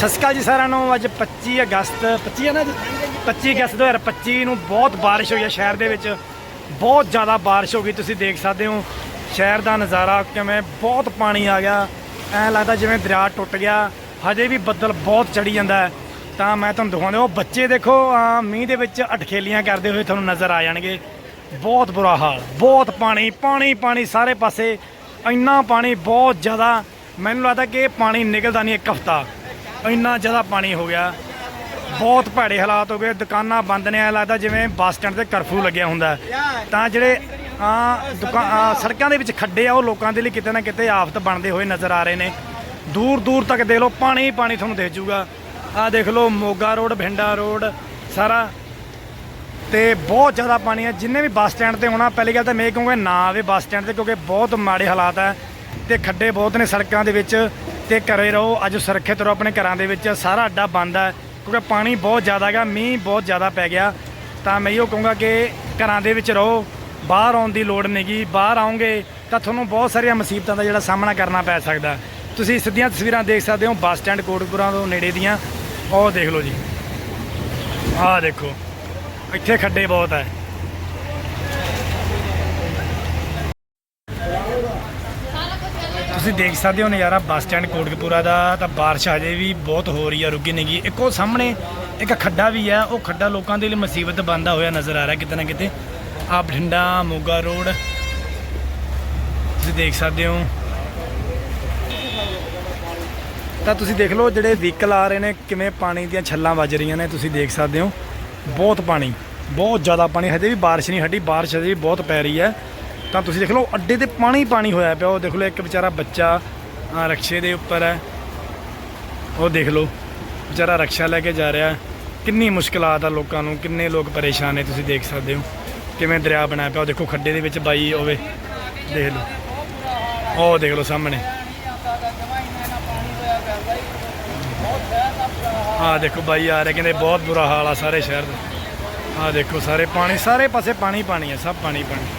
ਸਤਿ ਸ਼੍ਰੀ ਅਕਾਲ ਜੀ ਸਾਰਿਆਂ ਨੂੰ। ਅੱਜ 25 ਅਗਸਤ 25 ਹੈ ਨਾ ਜੀ? 25 ਅਗਸਤ 2025 ਨੂੰ ਬਹੁਤ ਬਾਰਿਸ਼ ਹੋਈ ਹੈ ਸ਼ਹਿਰ ਦੇ ਵਿੱਚ। ਬਹੁਤ ਜ਼ਿਆਦਾ ਬਾਰਿਸ਼ ਹੋ ਗਈ, ਤੁਸੀਂ ਦੇਖ ਸਕਦੇ ਹੋ। ਸ਼ਹਿਰ ਦਾ ਨਜ਼ਾਰਾ ਕਿਵੇਂ ਬਹੁਤ ਪਾਣੀ ਆ ਗਿਆ। ਐਂ ਲੱਗਦਾ ਜਿਵੇਂ ਦਰਿਆ ਟੁੱਟ ਗਿਆ। ਹਜੇ ਵੀ ਬੱਦਲ ਬਹੁਤ ਚੜੀ ਜਾਂਦਾ ਹੈ। ਤਾਂ ਮੈਂ ਤੁਹਾਨੂੰ ਦਿਖਾਉਂਦਾ ਉਹ ਬੱਚੇ ਦੇਖੋ ਅਹ ਮੀਂਹ ਦੇ ਵਿੱਚ ਅਟਖੇਲੀਆਂ ਕਰਦੇ ਹੋਏ ਤੁਹਾਨੂੰ ਨਜ਼ਰ ਆ ਜਾਣਗੇ। ਬਹੁਤ ਬੁਰਾ ਹਾਲ। ਬਹੁਤ ਪਾਣੀ ਪਾਣੀ ਪਾਣੀ ਸਾਰੇ ਪਾਸੇ। ਇੰਨਾ ਪਾਣੀ ਬਹੁਤ ਜ਼ਿਆਦਾ। ਮੈਨੂੰ ਲੱਗਦਾ ਕਿ ਇਹ ਪਾਣੀ ਨਿਕਲਦਾ ਨਹੀਂ ਇੱਕ ਹਫਤਾ। ਇੰਨਾ ਜ਼ਿਆਦਾ ਪਾਣੀ ਹੋ ਗਿਆ। ਬਹੁਤ ਭੈੜੇ ਹਾਲਾਤ ਹੋ ਗਏ। ਦੁਕਾਨਾਂ ਬੰਦ ਨੇ, ਐਂ ਲੱਗਦਾ ਜਿਵੇਂ ਬੱਸ ਸਟੈਂਡ ਤੇ ਕਰਫਿਊ ਲੱਗਿਆ ਹੁੰਦਾ। ਤਾਂ ਜਿਹੜੇ ਆ ਦੁਕਾ ਸੜਕਾਂ ਦੇ ਵਿੱਚ ਖੱਡੇ ਆ, ਉਹ ਲੋਕਾਂ ਦੇ ਲਈ ਕਿਤੇ ਨਾ ਕਿਤੇ ਆਫਤ ਬਣਦੇ ਹੋਏ ਨਜ਼ਰ ਆ ਰਹੇ ਨੇ। ਦੂਰ ਦੂਰ ਤੱਕ ਦੇਖ ਲਓ, ਪਾਣੀ ਹੀ ਪਾਣੀ ਤੁਹਾਨੂੰ ਦਿਖ ਜੂਗਾ। ਆ ਦੇਖ ਲਓ, ਮੋਗਾ ਰੋਡ, ਭਿੰਡਾ ਰੋਡ, ਸਾਰਾ। ਤੇ ਬਹੁਤ ਜ਼ਿਆਦਾ ਪਾਣੀ ਹੈ ਜਿੰਨੇ ਵੀ ਬੱਸ ਸਟੈਂਡ ਤੇ ਆਉਣਾ ਪਹਿਲੀ ਗੱਲ ਤਾਂ ਮੈਂ ਇਹ ਕਹੂੰਗਾ ਨਾ ਆਵੇ ਬੱਸ ਸਟੈਂਡ ਤੇ, ਕਿਉਂਕਿ ਬਹੁਤ ਮਾੜੇ ਹਾਲਾਤ ਹੈ ਤੇ ਖੱਡੇ ਬਹੁਤ ਨੇ ਸੜਕਾਂ ਦੇ ਵਿੱਚ। ਤੇ ਘਰੇ ਰਹੋ। ਅੱਜ ਸੁਰੱਖਿਅਤ ਰਹੋ ਆਪਣੇ ਘਰਾਂ ਦੇ ਵਿੱਚ। ਸਾਰਾ ਅੱਡਾ ਬੰਦ ਹੈ, ਕਿਉਂਕਿ ਪਾਣੀ ਬਹੁਤ ਜ਼ਿਆਦਾ ਹੈਗਾ, ਮੀਂਹ ਬਹੁਤ ਜ਼ਿਆਦਾ ਪੈ ਗਿਆ। ਤਾਂ ਮੈਂ ਇਹੋ ਕਹੂੰਗਾ ਕਿ ਘਰਾਂ ਦੇ ਵਿੱਚ ਰਹੋ। ਬਾਹਰ ਆਉਣ ਦੀ ਲੋੜ ਨਹੀਂਗੀ ਬਾਹਰ ਆਉਂਗੇ ਤਾਂ ਤੁਹਾਨੂੰ ਬਹੁਤ ਸਾਰੀਆਂ ਮੁਸੀਬਤਾਂ ਦਾ ਜਿਹੜਾ ਸਾਹਮਣਾ ਕਰਨਾ ਪੈ ਸਕਦਾ। ਤੁਸੀਂ ਸਿੱਧੀਆਂ ਤਸਵੀਰਾਂ ਦੇਖ ਸਕਦੇ ਹੋ, ਬੱਸ ਸਟੈਂਡ ਕੋਟਪੁਰਾ ਤੋਂ ਨੇੜੇ ਦੀਆਂ। ਉਹ ਦੇਖ ਲਓ ਜੀ। ਆਹ ਦੇਖੋ, ਇੱਥੇ ਖੱਡੇ ਬਹੁਤ ਹੈ। ਤੁਸੀਂ ਦੇਖ ਸਕਦੇ ਹੋ ਨਜ਼ਾਰਾ ਬੱਸ ਸਟੈਂਡ ਕੋਟਕਪੂਰਾ ਦਾ, ਤਾਂ ਬਾਰਿਸ਼ ਹਜੇ ਵੀ ਬਹੁਤ ਹੋ ਰਹੀ ਹੈ ਰੁਕੀ ਨਹੀਂ ਇੱਕੋ ਸਾਹਮਣੇ, ਇੱਕ ਖੱਡਾ ਵੀ ਹੈ ਉਹ ਖੱਡਾ ਲੋਕਾਂ ਦੇ ਲਈ ਮੁਸੀਬਤ ਬਣਦਾ ਹੋਇਆ ਨਜ਼ਰ ਆ ਰਿਹਾ ਕਿਤੇ ਨਾ ਕਿਤੇ। ਆ ਬਠਿੰਡਾ, ਮੋਗਾ ਰੋਡ, ਤੁਸੀਂ ਦੇਖ ਸਕਦੇ ਹੋ। ਤਾਂ ਤੁਸੀਂ ਦੇਖ ਲਓ, ਜਿਹੜੇ ਵਹੀਕਲ ਆ ਰਹੇ ਨੇ, ਕਿਵੇਂ ਪਾਣੀ ਦੀਆਂ ਛੱਲਾਂ ਵੱਜ ਰਹੀਆਂ ਨੇ, ਤੁਸੀਂ ਦੇਖ ਸਕਦੇ ਹੋ। ਬਹੁਤ ਪਾਣੀ, ਬਹੁਤ ਜ਼ਿਆਦਾ ਪਾਣੀ, ਹਜੇ ਵੀ ਬਾਰਿਸ਼ ਨਹੀਂ ਹਟੀ, ਬਾਰਿਸ਼ ਹਜੇ ਵੀ ਬਹੁਤ ਪੈ ਰਹੀ ਹੈ। ਤਾਂ ਤੁਸੀਂ ਦੇਖ ਲਓ, ਅੱਡੇ ਤੇ ਪਾਣੀ ਪਾਣੀ ਹੋਇਆ ਪਿਆ। ਉਹ ਦੇਖ ਲਓ, ਇੱਕ ਵਿਚਾਰਾ ਬੱਚਾ ਰਕਸ਼ੇ ਦੇ ਉੱਪਰ ਹੈ। ਉਹ ਦੇਖ ਲਓ, ਵਿਚਾਰਾ ਰਕਸ਼ਾ ਲੈ ਕੇ ਜਾ ਰਿਹਾ। ਕਿੰਨੀ ਮੁਸ਼ਕਲਾਤ ਆ ਲੋਕਾਂ ਨੂੰ, ਕਿੰਨੇ ਲੋਕ ਪਰੇਸ਼ਾਨ ਨੇ, ਤੁਸੀਂ ਦੇਖ ਸਕਦੇ ਹੋ। ਕਿਵੇਂ ਦਰਿਆ ਬਣਾਇਆ ਪਿਆ, ਉਹ ਦੇਖੋ, ਖੱਡੇ ਦੇ ਵਿੱਚ ਬਾਈ ਹੋਵੇ। ਦੇਖ ਲਓ। ਉਹ ਦੇਖ ਲਓ ਸਾਹਮਣੇ। ਆ ਦੇਖੋ, ਬਾਈ ਆ ਰਿਹਾ, ਕਹਿੰਦੇ ਬਹੁਤ ਬੁਰਾ ਹਾਲ ਆ ਸਾਰੇ ਸ਼ਹਿਰ ਦਾ। ਆ ਦੇਖੋ, ਸਾਰੇ ਪਾਣੀ, ਸਾਰੇ ਪਾਸੇ ਪਾਣੀ ਪਾਣੀ ਹੈ ਸਭ ਪਾਣੀ ਪਾਣੀ।